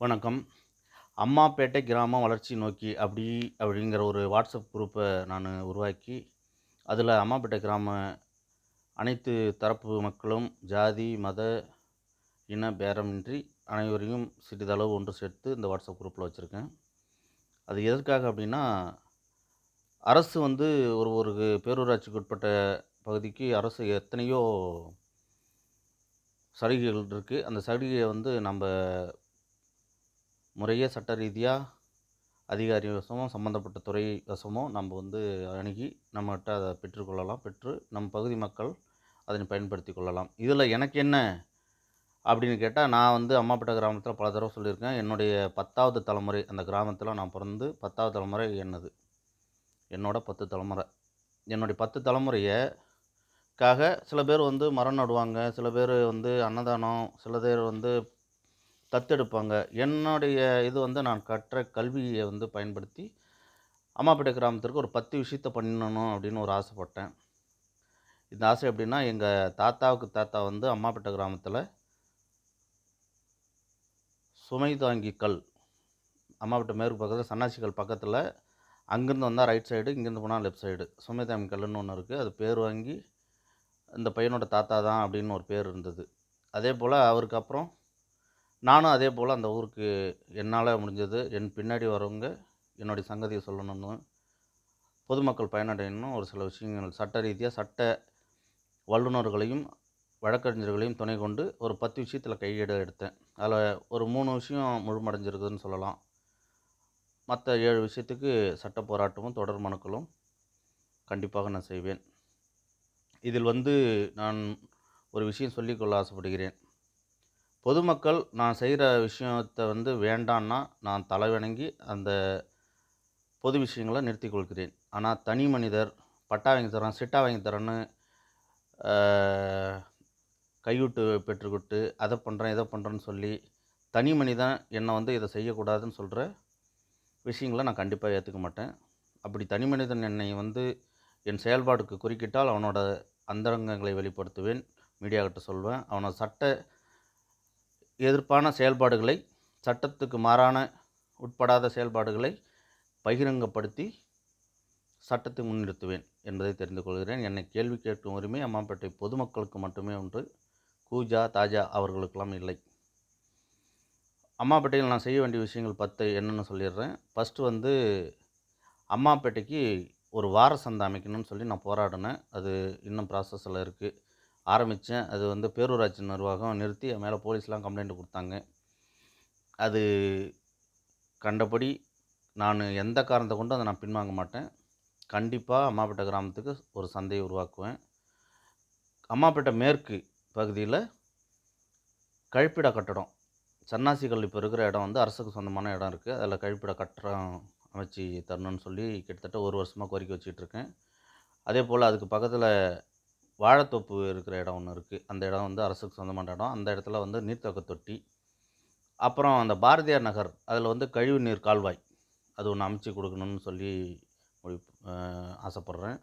வணக்கம். அம்மாப்பேட்டை கிராம வளர்ச்சி நோக்கி அப்படி அப்படிங்கிற ஒரு வாட்ஸ்அப் குரூப்பை நான் உருவாக்கி அதில் அம்மாப்பேட்டை கிராம அனைத்து தரப்பு மக்களும் ஜாதி மத இன பேரமின்றி அனைவரையும் சிறிதளவு ஒன்று சேர்த்து இந்த வாட்ஸ்அப் குரூப்பில் வச்சுருக்கேன். அது எதற்காக அப்படின்னா அரசு வந்து ஒரு ஒரு பேரூராட்சிக்கு உட்பட்ட பகுதிக்கு அரசு எத்தனையோ சலுகைகள் இருக்குது அந்த சலுகையை வந்து நம்ம முறையே சட்ட ரீதியாக அதிகாரி வசமோ சம்மந்தப்பட்ட துறை வசமோ நம்ம வந்து அணுகி நம்மகிட்ட அதை பெற்றுக்கொள்ளலாம் பெற்று நம் பகுதி மக்கள் அதனை பயன்படுத்தி கொள்ளலாம். இதில் எனக்கு என்ன அப்படின்னு கேட்டால் நான் வந்து அம்மாப்பட்ட கிராமத்தில் பல தடவை சொல்லியிருக்கேன். என்னுடைய பத்தாவது தலைமுறை அந்த கிராமத்தில் நான் பிறந்து பத்தாவது தலைமுறை என்னது? என்னோட பத்து தலைமுறை. என்னுடைய பத்து தலைமுறையக்காக சில பேர் வந்து மரம் நடுவாங்க. சில பேர் வந்து அன்னதானம் சில பேர் வந்து தத்தெடுப்பாங்க. என்னுடைய இது வந்து நான் கற்ற கல்வியை வந்து பயன்படுத்தி அம்மாப்பேட்டை கிராமத்திற்கு ஒரு பத்து விஷயத்த பண்ணணும் அப்படின்னு ஒரு ஆசைப்பட்டேன். இந்த ஆசை எப்படின்னா எங்கள் தாத்தாவுக்கு தாத்தா வந்து அம்மாப்பேட்டை கிராமத்தில் சுமை தாங்கி கல். அம்மாப்பேட்டை மேற்கு பக்கத்தில் சன்னாசிக்கல் பக்கத்தில் அங்கேருந்து வந்தால் ரைட் சைடு இங்கேருந்து போனால் லெஃப்ட் சைடு சுமை தாங்கி கல்லுன்னு ஒன்று இருக்குது அது பேர் வாங்கி இந்த பையனோட தாத்தா தான் அப்படின்னு ஒரு பேர் இருந்தது. அதே போல் அவருக்கு அப்புறம் நானும் அதே போல் அந்த ஊருக்கு என்னால் முடிஞ்சது என் பின்னாடி வரவங்க என்னுடைய சங்கதியை சொல்லணும்னு பொதுமக்கள் பயனடையணும் ஒரு சில விஷயங்கள் சட்ட ரீதியாக சட்ட வல்லுநர்களையும் வழக்கறிஞர்களையும் துணை கொண்டு ஒரு பத்து விஷயத்தில் கையேடு எடுத்தேன். அதில் ஒரு மூணு விஷயம் முழுமடைஞ்சிருக்குதுன்னு சொல்லலாம். மற்ற ஏழு விஷயத்துக்கு சட்ட போராட்டமும் தொடர் மனுக்களும் கண்டிப்பாக நான் செய்வேன். இதில் வந்து நான் ஒரு விஷயம் சொல்லிக்கொள்ள ஆசைப்படுகிறேன். பொதுமக்கள் நான் செய்கிற விஷயத்தை வந்து வேண்டான்னா நான் தலைவணங்கி அந்த பொது விஷயங்களை நிறுத்திக் கொள்கிறேன். ஆனால் தனி மனிதர் பட்டா வாங்கி தரேன் சிட்டா வாங்கி தரேன்னு கையூட்டு பெற்றுக்கிட்டு அதை பண்ணுறேன் இதை பண்ணுறேன்னு சொல்லி தனி மனிதன் என்னை வந்து இதை செய்யக்கூடாதுன்னு சொல்கிற விஷயங்களை நான் கண்டிப்பாக ஏற்றுக்க மாட்டேன். அப்படி தனி மனிதன் என்னை வந்து என் செயல்பாடுக்கு குறுக்கிட்டால் அவனோட அந்தரங்கங்களை வெளிப்படுத்துவேன். மீடியாக்கிட்ட சொல்வேன். அவனோட சட்ட எதிர்ப்பான செயல்பாடுகளை சட்டத்துக்கு மாறான உட்படாத செயல்பாடுகளை பகிரங்கப்படுத்தி சட்டத்தை முன்னிறுத்துவேன் என்பதை தெரிந்து கொள்கிறேன். என்னை கேள்வி கேட்கும் உரிமை அம்மாப்பேட்டை பொதுமக்களுக்கு மட்டுமே உண்டு. கூஜா தாஜா அவர்களுக்கெல்லாம் இல்லை. அம்மாப்பேட்டையில் நான் செய்ய வேண்டிய விஷயங்கள் பத்து என்னென்னு சொல்லிடுறேன். ஃபஸ்ட்டு வந்து அம்மாப்பேட்டைக்கு ஒரு வார சந்தை அமைக்கணும்னு சொல்லி நான் போராடினேன். அது இன்னும் ப்ராசஸில் இருக்குது ஆரம்பித்தேன் அது வந்து பேரூராட்சி நிர்வாகம் நிறுத்தி என் மேலே போலீஸ்லாம் கம்ப்ளைண்ட் கொடுத்தாங்க. அது கண்டபடி நான் எந்த காரணத்தை கொண்டும் அதை நான் பின்வாங்க மாட்டேன். கண்டிப்பாக அம்மாப்பேட்டை கிராமத்துக்கு ஒரு சந்தையை உருவாக்குவேன். அம்மாப்பேட்டை மேற்கு பகுதியில் கழிப்பிட கட்டடம். சன்னாசிகள் இப்போ இருக்கிற இடம் வந்து அரசுக்கு சொந்தமான இடம் இருக்குது அதில் கழிப்பிட கட்டடம் அமைச்சு தரணும்னு சொல்லி கிட்டத்தட்ட ஒரு வருஷமாக கோரிக்கை வச்சிட்ருக்கேன் அதே போல் அதுக்கு பக்கத்தில் வாழைத்தோப்பு இருக்கிற இடம் ஒன்று இருக்குது அந்த இடம் வந்து அரசுக்கு சொந்தமான இடம். அந்த இடத்துல வந்து நீர்த்தொக்க தொட்டி. அப்புறம் அந்த பாரதியார் நகர் அதில் வந்து கழிவு நீர் கால்வாய். அது ஒன்று அமைச்சு கொடுக்கணும்னு சொல்லி முடிவு ஆசைப்பட்றேன்.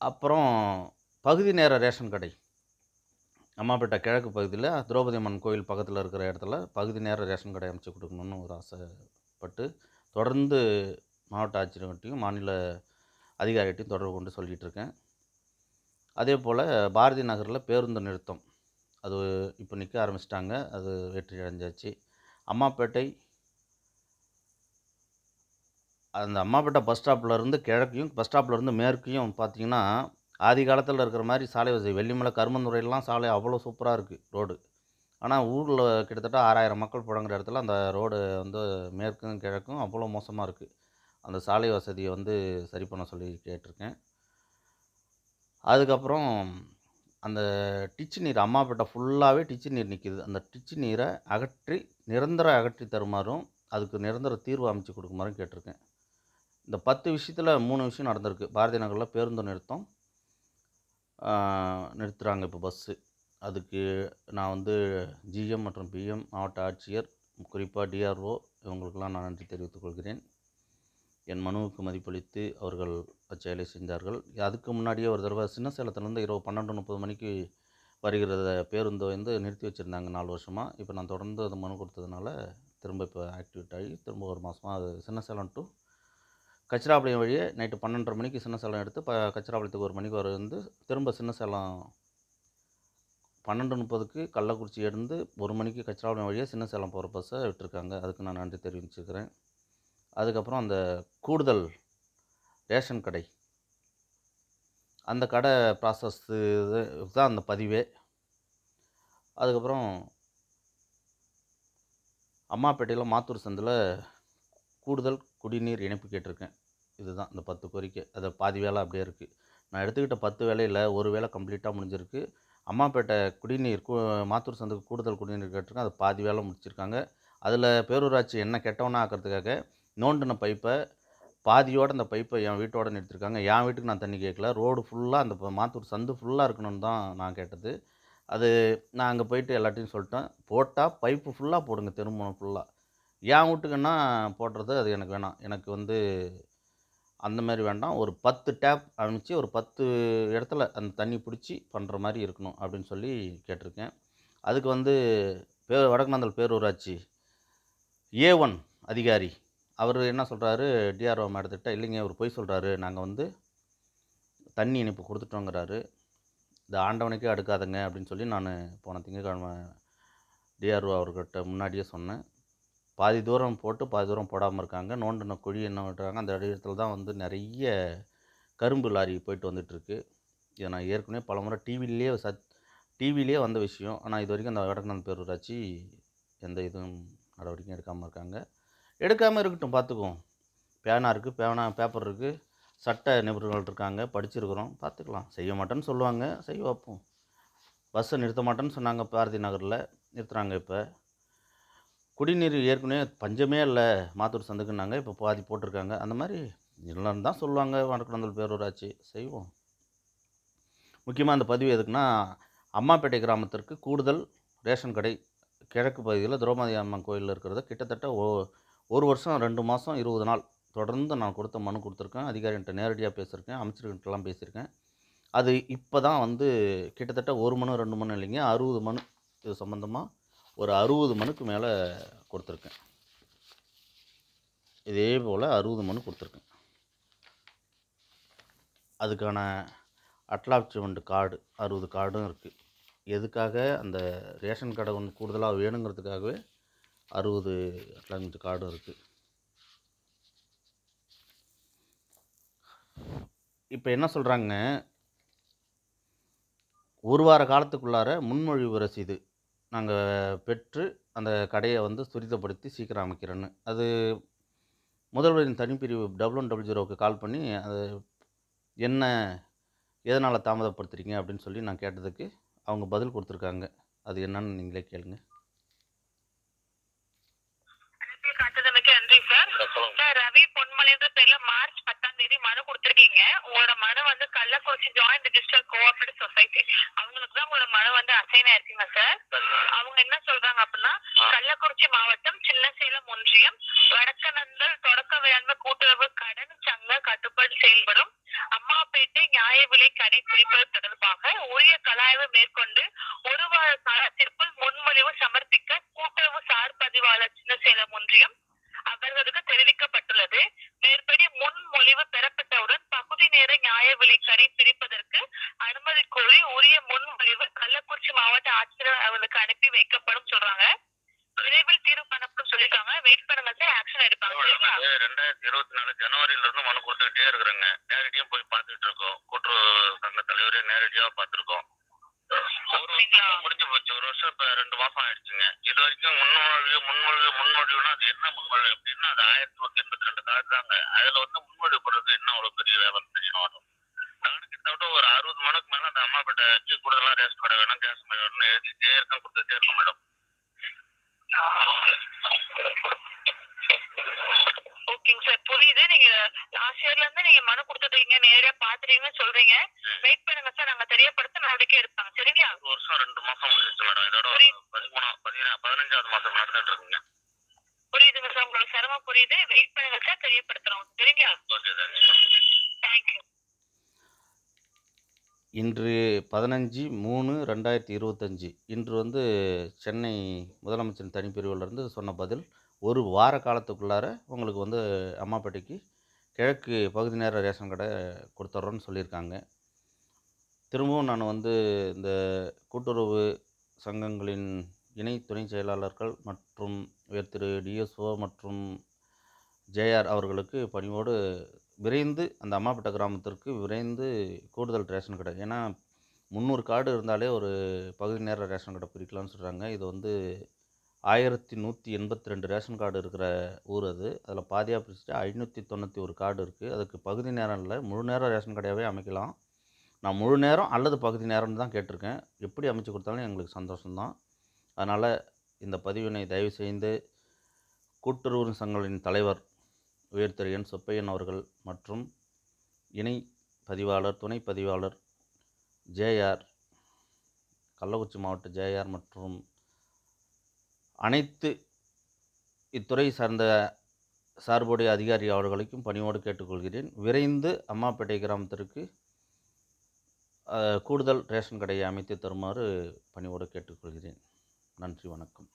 அப்புறம் பகுதி நேர ரேஷன் கடை. அம்மாப்பேட்டை கிழக்கு பகுதியில் திரௌபதி அம்மன் கோயில் பக்கத்தில் இருக்கிற இடத்துல பகுதி நேர ரேஷன் கடை அமைச்சு கொடுக்கணும்னு ஒரு ஆசைப்பட்டு தொடர்ந்து மாவட்ட ஆட்சியர்கிட்டையும் மாநில அதிகாரிகிட்டையும் தொடர்பு கொண்டு சொல்லிகிட்டு இருக்கேன். அதே போல் பாரதி நகரில் பேருந்து நிறுத்தம். அது இப்போ நிற்க ஆரம்பிச்சிட்டாங்க. அது வெற்றி அடைஞ்சாச்சு. அம்மாப்பேட்டை அந்த அம்மாப்பேட்டை பஸ் ஸ்டாப்லேருந்து கிழக்கையும் பஸ் ஸ்டாப்லேருந்து மேற்கையும் பார்த்தீங்கன்னா ஆதி காலத்தில் இருக்கிற மாதிரி சாலை வசதி. வெள்ளிமலை கருமந்துறையெல்லாம் சாலை அவ்வளோ சூப்பராக இருக்குது ரோடு. ஆனால் ஊரில் கிட்டத்தட்ட ஆறாயிரம் மக்கள் புழங்குற இடத்துல அந்த ரோடு வந்து மேற்கும் கிழக்கும் அவ்வளோ மோசமாக இருக்குது அந்த சாலை வசதியை வந்து சரி பண்ண சொல்லி கேட்டிருக்கேன். அதுக்கப்புறம் அந்த டிச்சு நீர் அம்மாப்பேட்டை ஃபுல்லாகவே டிச்சு நீர் நிற்கிது அந்த டிச்சு நீரை அகற்றி நிரந்தர அகற்றி தருமாறும் அதுக்கு நிரந்தர தீர்வு அமைச்சு கொடுக்குமாறும் கேட்டிருக்கேன். இந்த பத்து விஷயத்தில் மூணு விஷயம் நடந்திருக்கு. பாரதி நகரில் பேருந்து நிறுத்தம் நிறுத்துகிறாங்க இப்போ பஸ்ஸு அதுக்கு நான் வந்து ஜிஎம் மற்றும் பிஎம் மாவட்ட ஆட்சியர் குறிப்பாக டிஆர்ஓ இவங்களுக்கெல்லாம் நான் நன்றி தெரிவித்துக் கொள்கிறேன். என் மனுவுக்கு மதிப்பளித்து அவர்கள் அச்செயலை செஞ்சார்கள். அதுக்கு முன்னாடியே ஒரு தடவை சின்ன சேலத்துலேருந்து இரவு பன்னெண்டு முப்பது மணிக்கு வருகிறத பேருந்து வந்து நிறுத்தி வச்சுருந்தாங்க நாலு வருஷமாக இப்போ நான் தொடர்ந்து அது மனு கொடுத்ததுனால திரும்ப இப்போ ஆக்டிவேட் ஆகி திரும்ப ஒரு மாதமாக அது சின்ன சேலம் டு கச்சிராபாளையம் வழியே நைட்டு பன்னெண்டரை மணிக்கு சின்ன சேலம் எடுத்து ப கச்சிராபாளையத்துக்கு ஒரு மணிக்கு வர வந்து திரும்ப சின்ன சேலம் பன்னெண்டு முப்பதுக்கு கள்ளக்குறிச்சி இருந்து ஒரு மணிக்கு கச்சிராபாளையம் வழியாக சின்ன சேலம் போகிற பஸ்ஸை விட்டுருக்காங்க. அதுக்கு நான் நன்றி தெரிவிச்சுக்கிறேன். அதுக்கப்புறம் அந்த கூடுதல் ரேஷன் கடை. அந்த கடை ப்ராசஸ் தான் அந்த பதிவே. அதுக்கப்புறம் அம்மாப்பேட்டையில் மாத்தூர் சந்தில் கூடுதல் குடிநீர் இணைப்பு கேட்டிருக்கேன். இதுதான் இந்த பத்து கோரிக்கை. அது பாதி வேலை அப்படியே இருக்குது நான் எடுத்துக்கிட்ட பத்து வேலையில் ஒரு வேலை கம்ப்ளீட்டாக முடிஞ்சிருக்கு. அம்மாப்பேட்டை குடிநீர் கூ மாத்தூர் சந்துக்கு கூடுதல் குடிநீர் கேட்டிருக்கேன். அது பாதி வேலை முடிச்சிருக்காங்க. அதில் பேரூராட்சி என்ன கெட்டவனா ஆக்கிறதுக்காக நோண்டின பைப்பை பாதியோட அந்த பைப்பை என் வீட்டோட நிறுத்திருக்காங்க. என் வீட்டுக்கு நான் தண்ணி கேட்கல. ரோடு ஃபுல்லாக அந்த ப- மாத்தூர் சந்து ஃபுல்லாக இருக்கணும்னு தான் நான் கேட்டது. அது நான் அங்கே போயிட்டு எல்லாத்தையும் சொல்லிட்டேன். போட்டால் பைப்பு ஃபுல்லாக போடுங்க திருமணம் ஃபுல்லாக என் வீட்டுக்குன்னா போடுறது? அது எனக்கு வேணாம். எனக்கு வந்து அந்த மாதிரி வேண்டாம். ஒரு பத்து டேப் அனுப்பிச்சு ஒரு பத்து இடத்துல அந்த தண்ணி பிடிச்சி பண்ணுற மாதிரி இருக்கணும் அப்படின்னு சொல்லி கேட்டிருக்கேன். அதுக்கு வந்து பே வடக்குநாந்தல் பேரூராட்சி ஏ ஒன் அதிகாரி. அவர் என்ன சொல்கிறாரு டிஆர்ஓ மேடத்திட்ட இல்லைங்க அவர் போய் சொல்கிறாரு நாங்கள் வந்து தண்ணி இனிப்பு கொடுத்துட்டோங்கிறாரு. இந்த ஆண்டவனுக்கே அடுக்காதுங்க. அப்படின்னு சொல்லி நான் போன திங்கக்கிழமை டிஆர்ஓ அவர்கிட்ட முன்னாடியே சொன்னேன். பாதி தூரம் போட்டு பாதி தூரம் போடாமல் இருக்காங்க. நோண்டின குழி என்ன விட்டுறாங்க அந்த இடத்துல தான் வந்து நிறைய கரும்பு லாரி போயிட்டு வந்துட்டுருக்கு. இதை நான் ஏற்கனவே பல முறை டிவிலேயே சத் டிவிலேயே வந்த விஷயம். ஆனால் இது வரைக்கும் அந்த வடக்கநாத் பேரூராட்சி எந்த இதுவும் நடவடிக்கையும் எடுக்காமல் இருக்காங்க. எடுக்காமல் இருக்கட்டும் பார்த்துக்குவோம். பேனா இருக்குது பேனா பேப்பர் இருக்குது சட்ட நிபுணர்கள் இருக்காங்க படிச்சிருக்கிறோம் பார்த்துக்கலாம். செய்ய மாட்டேன்னு சொல்லுவாங்க செய்ய வைப்போம். பஸ்ஸை நிறுத்த மாட்டேன்னு சொன்னாங்க பாரதி நகரில். நிறுத்துகிறாங்க இப்போ. குடிநீர் ஏற்கனவே பஞ்சமே இல்லை மாத்தூர் சந்துக்குன்னாங்க இப்போ பாதி போட்டிருக்காங்க. அந்த மாதிரி இல்லைன்னு தான் சொல்லுவாங்க வடக்குநந்தல் பேரூராட்சி. செய்வோம். முக்கியமாக அந்த பதிவு எதுக்குன்னா அம்மாப்பேட்டை கிராமத்திற்கு கூடுதல் ரேஷன் கடை கிழக்கு பகுதியில் திரௌபதி அம்மன் கோயிலில் இருக்கிறத கிட்டத்தட்ட ஓ ஒரு வருஷம் ரெண்டு மாதம் இருபது நாள் தொடர்ந்து நான் கொடுத்த மனு கொடுத்துருக்கேன். அதிகாரிகிட்ட நேரடியாக பேசியிருக்கேன். அமைச்சர்கிட்டலாம் பேசியிருக்கேன். அது இப்போ தான் வந்து கிட்டத்தட்ட ஒரு மனு ரெண்டு மனு இல்லைங்க. அறுபது மனு இது சம்மந்தமாக ஒரு அறுபது மனுக்கு மேலே கொடுத்துருக்கேன். இதே போல் அறுபது மனு கொடுத்துருக்கேன். அதுக்கான அட்லாப்ச்மெண்ட் கார்டு அறுபது கார்டும் இருக்குது எதுக்காக? அந்த ரேஷன் கடை ஒன்று கூடுதலாக வேணுங்கிறதுக்காகவே அறுபது கிலோமீட்டர் காடும் இருக்குது இப்போ என்ன சொல்கிறாங்க ஒரு வார காலத்துக்குள்ளார முன்மொழிவு ரசீது நாங்கள் பெற்று அந்த கடையை வந்து துரிதப்படுத்தி சீக்கிரம் அமைக்கிறேன்னு. அது முதல்வரின் தனிப்பிரிவு டபுள் ஒன் டபுள் ஜீரோவுக்கு கால் பண்ணி அது என்ன எதனால் தாமதப்படுத்துகிறீங்க அப்படின்னு சொல்லி நான் கேட்டதுக்கு அவங்க பதில் கொடுத்துருக்காங்க. அது என்னன்னு நீங்களே கேளுங்கள் அனுப்பி காட்டுறதுக்கு நன்றி சார் சார் ரவி பொன்மலைன்ற பேர்ல மார்ச் பத்தாம் தேதி மனு கொடுத்திருக்கீங்க உங்களோட மனு வந்து Kallakurichi joint register cooperative society அவங்களுக்கு தான் உங்களோட மனு வந்து அசைன் ஆயிருக்குங்க சார் அவங்க என்ன சொல்றாங்க அப்படின்னா கள்ளக்குறிச்சி மாவட்டம் சின்னசேலம் ஒன்றியம் வடக்கநந்தல் தொடக்க வேளாண்மை கூட்டுறவு கடன் சங்க கட்டுப்பாடு செயல்படும். அம்மாப்பேட்டை நியாய விலை கடை பிரிப்பது தொடர்பாக உரிய கலாய்வு மேற்கொண்டு ஒரு வார காலத்திற்குள் முன்மொழிவு சமர்ப்பிக்க கூட்டுறவு சார் பதிவாளர் சின்னசேலம் ஒன்றியம் அவர்களுக்கு தெரிவிக்கப்பட்டுள்ளது. மேற்படி முன்மொழிவு பெறப்பட்ட நேர நியாய விலை கடை பிரிப்பதற்கு அனுமதி கோரி உரிய முன்மொழிவு கள்ளக்குறிச்சி மாவட்ட ஆட்சியர் அவர்களுக்கு அனுப்பி வைக்கப்படும் சொல்றாங்க. விரைவில் தீர்வு காணப்படும் சொல்லிருக்காங்க வெயிட் பண்ணுங்க சார் ஆக்ஷன் எடுப்பாங்க? ரெண்டாயிரத்தி இருபத்தி நாலு ஜனவரியில இருந்து மனு கொடுத்துக்கிட்டே இருக்கிறேங்க. நேரடியா போய் பார்த்துட்டு இருக்கோம். கூட்டுறவு சங்க தலைவரே நேரடியா பார்த்துருக்கோம். ஒரு வருஷம் முடிஞ்சு போச்சு. ஒரு வருஷம் இப்ப ரெண்டு மாசம் ஆயிடுச்சுங்க. இது வரைக்கும் முன்மொழிவு முன்மொழிவு முன்மொழிவுனா அது என்ன முன்மொழிவு அப்படின்னா அது ஆயிரத்தி நூத்தி எண்பத்தி ரெண்டு கார்டு தாங்க. அதுல வந்து முன்மொழிவு போடுறது என்ன அவ்வளவு பெரிய வேலைன்னு தெரியும் வரும் நானும் கிட்டத்தட்ட ஒரு அறுபது மணிக்கு மேல அந்த அம்மாப்பேட்டை வச்சு கூடுதலா ரேஷன் கடை வேணும் கேஸ் கடை வேணும்னு எழுதிட்டே இருக்கேன் கொடுத்துட்டே இருக்கேன் மேடம் ஓகேங்க சார் புரியுது நீங்க இயர்ல இருந்து நீங்க மனு கொடுத்துட்டீங்க நேரடியா பாத்துட்டீங்கன்னு சொல்றீங்க. வெயிட் பண்ணுங்க சார் நாங்க தெரியப்படுத்த நடவடிக்கை எடுப்பாங்க சரிங்களா? ஒரு வருஷம் ரெண்டு மாசம் முடிஞ்சிச்சு மேடம் இதோட. பதிமூணா பதினா பதினஞ்சாவது மாசம் நடந்துட்டு இருக்குங்க புரியுதுங்க சார் உங்களுக்கு சிரமம் புரியுது. வெயிட் பண்ணுங்க சார் தெரியப்படுத்துறோம். சரிங்களா? ஓகே தேங்க்யூ இன்று பதினஞ்சு மூணு ரெண்டாயிரத்தி இருபத்தஞ்சி. இன்று வந்து சென்னை முதலமைச்சரின் தனிப்பிரிவிலிருந்து சொன்ன பதில் ஒரு வார காலத்துக்குள்ளார உங்களுக்கு வந்து அம்மாப்பேட்டைக்கு கிழக்கு பகுதி நேர ரேஷன் கடை கொடுத்துட்றோன்னு சொல்லியிருக்காங்க. திரும்பவும் நான் வந்து இந்த கூட்டுறவு சங்கங்களின் இணை துணை செயலாளர்கள் மற்றும் வேர் திரு டிஎஸ்ஓ மற்றும் ஜேஆர் அவர்களுக்கு பணிவோடு விரைந்து அந்த அம்மாப்பட்ட கிராமத்திற்கு விரைந்து கூடுதல் ரேஷன் கடை. ஏன்னா முந்நூறு கார்டு இருந்தாலே ஒரு பகுதி நேர ரேஷன் கடை பிரிக்கலாம்னு சொல்கிறாங்க இது வந்து ஆயிரத்தி நூற்றி எண்பத்தி ரெண்டு ரேஷன் கார்டு இருக்கிற ஊர் அது. அதில் பாதியாக பிரிச்சுட்டு ஐநூற்றி தொண்ணூற்றி ஒரு கார்டு இருக்குது அதுக்கு பகுதி நேரம் இல்லை முழு நேரம் ரேஷன் கடையாகவே அமைக்கலாம். நான் முழு நேரம் அல்லது பகுதி நேரம்னு தான் கேட்டிருக்கேன். எப்படி அமைச்சு கொடுத்தாலும் எங்களுக்கு சந்தோஷம்தான். அதனால் இந்த பதிவினை தயவு செய்து கூட்டுறவு சங்கங்களின் தலைவர் உயர் சுப்பையன் என் அவர்கள் மற்றும் இணை பதிவாளர் துணை பதிவாளர் ஜேஆர் கள்ளக்குறிச்சி மாவட்ட ஜேஆர் மற்றும் அனைத்து இத்துறை சார்ந்த சார்புடைய அதிகாரி அவர்களுக்கும் பணியோடு கேட்டுக்கொள்கிறேன். விரைந்து அம்மாப்பேட்டை கிராமத்திற்கு கூடுதல் ரேஷன் கடையை அமைத்து தருமாறு பணியோடு கேட்டுக்கொள்கிறேன். நன்றி வணக்கம்.